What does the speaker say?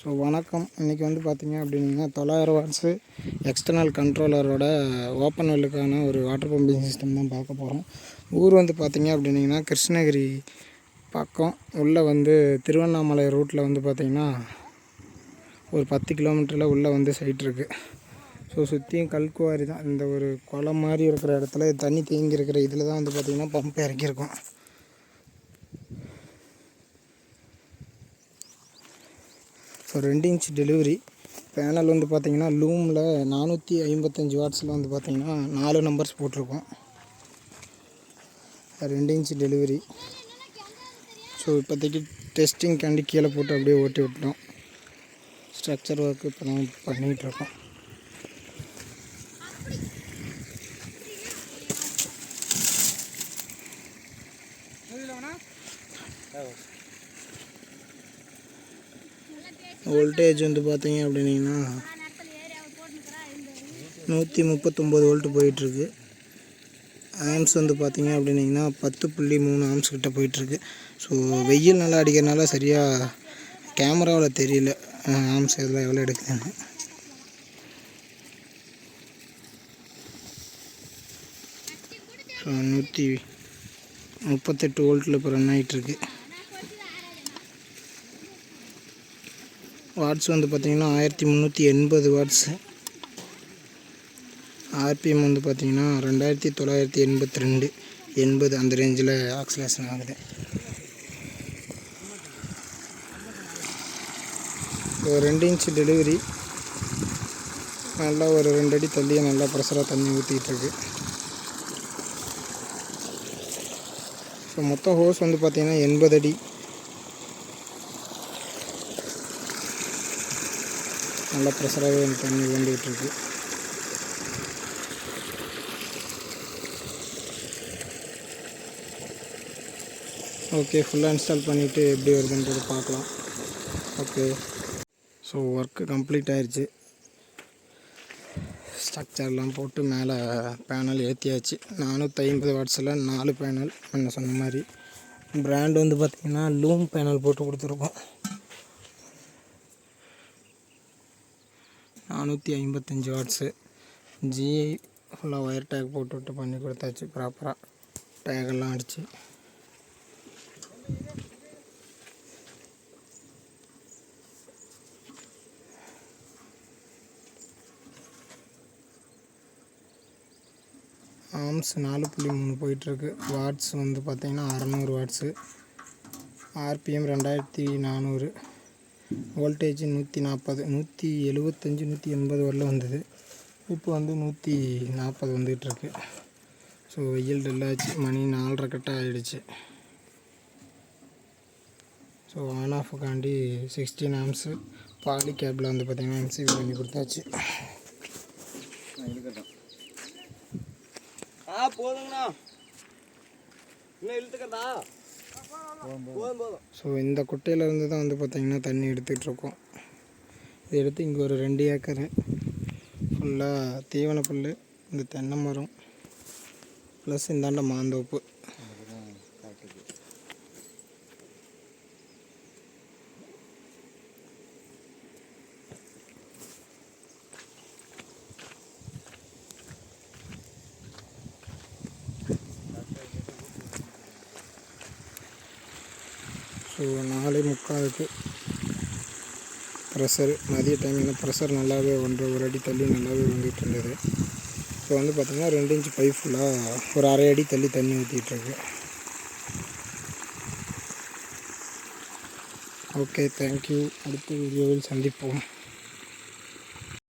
So வணக்கம். இன்றைக்கி வந்து பார்த்தீங்க அப்படின்னா தொள்ளாயிரம் வாட்ஸு எக்ஸ்டர்னல் கண்ட்ரோலரோட ஓப்பன் வெல்லுக்கான ஒரு வாட்டர் பம்பிங் சிஸ்டம் தான் பார்க்க போகிறோம் ஊர் வந்து பார்த்தீங்க அப்படின்னீங்கன்னா கிருஷ்ணகிரி பக்கம் உள்ளே வந்து திருவண்ணாமலை ரூட்டில் வந்து பார்த்திங்கன்னா ஒரு பத்து கிலோமீட்டரில் உள்ளே வந்து சைட் இருக்குது ஸோ சுற்றியும் கல்குவாரி தான். இந்த ஒரு குளம் மாதிரி இருக்கிற இடத்துல தண்ணி தேங்கி இருக்கிற இதில் தான் வந்து பார்த்திங்கன்னா பம்ப் இறக்கியிருக்கோம். ஸோ ரெண்டு இன்ச் டெலிவரி பேனல் வந்து பார்த்திங்கன்னா லூமில் நானூற்றி ஐம்பத்தஞ்சு வாட்ஸில் வந்து பார்த்திங்கன்னா நாலு நம்பர்ஸ் போட்டிருக்கோம். ரெண்டு இன்ச் டெலிவரி ஸோ இப்போதைக்கு டெஸ்டிங்காண்டி கீழே போட்டு அப்படியே ஓட்டி விட்டோம் ஸ்ட்ரக்சர் ஒர்க் இப்போ தான் பண்ணிகிட்ருக்கோம் வோல்டேஜ் வந்து பார்த்தீங்க அப்படின்னீங்கன்னா நூற்றி முப்பத்தொம்போது வோல்ட்டு போயிட்டுருக்கு. ஆம்ஸ் வந்து பார்த்தீங்க அப்படின்னீங்கன்னா பத்து புள்ளி மூணு ஆம்ஸ் கிட்ட போயிட்டுருக்கு. ஸோ வெயில் நல்லா அடிக்கிறனால சரியாக கேமராவில் தெரியல. ஆம்ஸ் எல்லாம் எவ்வளோ எடுக்குதுன்னு. ஸோ நூற்றி முப்பத்தெட்டு வோல்ட்டில் இப்போ ரன் ஆகிட்டுருக்கு வாட்ஸ் வந்து பார்த்திங்கன்னா ஆயிரத்தி முந்நூற்றி எண்பது வாட்ஸு ஆர்பிஎம் வந்து பார்த்திங்கன்னா ரெண்டாயிரத்தி தொள்ளாயிரத்தி எண்பத்தி ரெண்டு எண்பது அந்த ரேஞ்சில் ஆக்சிலேஷன் ஆகுது. ஒரு ரெண்டு இன்ச் டெலிவரி நல்லா ஒரு ரெண்டு அடி தள்ளியே நல்லா ப்ரெஷராக தண்ணி ஊற்றிக்கிட்டு இருக்கு. ஸோ மொத்தம் ஹோஸ் வந்து பார்த்திங்கன்னா எண்பது அடி. நல்லா ப்ரெஷராகவே எனக்கு தண்ணி வேண்டிகிட்டு இருக்கு ஓகே ஃபுல்லாக இன்ஸ்டால் பண்ணிவிட்டு எப்படி வருதுன்றது பார்க்கலாம். ஓகே ஸோ ஒர்க்கு கம்ப்ளீட் ஆயிடுச்சு ஸ்ட்ரக்சர்லாம் போட்டு மேலே பேனல் ஏற்றியாச்சு நானூற்றி ஐம்பது வாட்ஸில் நாலு பேனல் என்ன சொன்ன மாதிரி. ப்ராண்ட் வந்து பார்த்திங்கன்னா லூம் பேனல் போட்டு கொடுத்துருக்கோம். நானூற்றி ஐம்பத்தஞ்சு வாட்ஸு ஜிஐ ஃபுல்லாக ஒயர் டேக் போட்டு விட்டு பண்ணி கொடுத்தாச்சு ப்ராப்பராக டேகெல்லாம் அடித்து ஆம்ஸ் நாலு புள்ளி மூணு போயிட்டுருக்கு. வாட்ஸ் வந்து பார்த்திங்கன்னா அறநூறு வாட்ஸு ஆர்பிஎம் ரெண்டாயிரத்தி நானூறு. வோல்டேஜ் நூற்றி நாற்பது நூற்றி எழுபத்தஞ்சி நூற்றி எண்பது வரல வந்தது. இப்போ வந்து நூற்றி நாற்பது வந்துகிட்ருக்கு ஸோ வெயில் டல்லாச்சு மணி நாலரை கட்ட ஆகிடுச்சு ஸோ ஆன் ஆஃபுக்காண்டி சிக்ஸ்டீன் ஆம்ஸு பாலி கேபில் வந்து பார்த்திங்கன்னா எம்சிபி பண்ணி கொடுத்தாச்சு. ஆ போதுங்கண்ணா. இன்னும் இழுத்துக்கிறதா ஸோ இந்த குட்டையிலேருந்து தான் வந்து பார்த்திங்கன்னா தண்ணி எடுத்துகிட்ருக்கோம் இதை எடுத்து இங்கே ஒரு ரெண்டு ஏக்கரு ஃபுல்லாக தீவன புல் இந்த தென்னை மரம் ப்ளஸ் இந்தாண்ட மாந்தோப்பு. ஸோ நாலே முக்காலுக்கு ப்ரெஷர் மதிய டைமில் ப்ரெஷர் நல்லாவே ஒன்றரை ஒரு அடி தள்ளி நல்லாவே வந்துட்டு இருந்தது. இப்போ வந்து பார்த்திங்கன்னா ரெண்டு இன்ச் பைப் ஃபுல்லாக ஒரு அரை அடி தள்ளி தண்ணி ஊற்றிட்டுருக்கு ஓகே தேங்க்யூ அடுத்த வீடியோவில் சந்திப்போம்.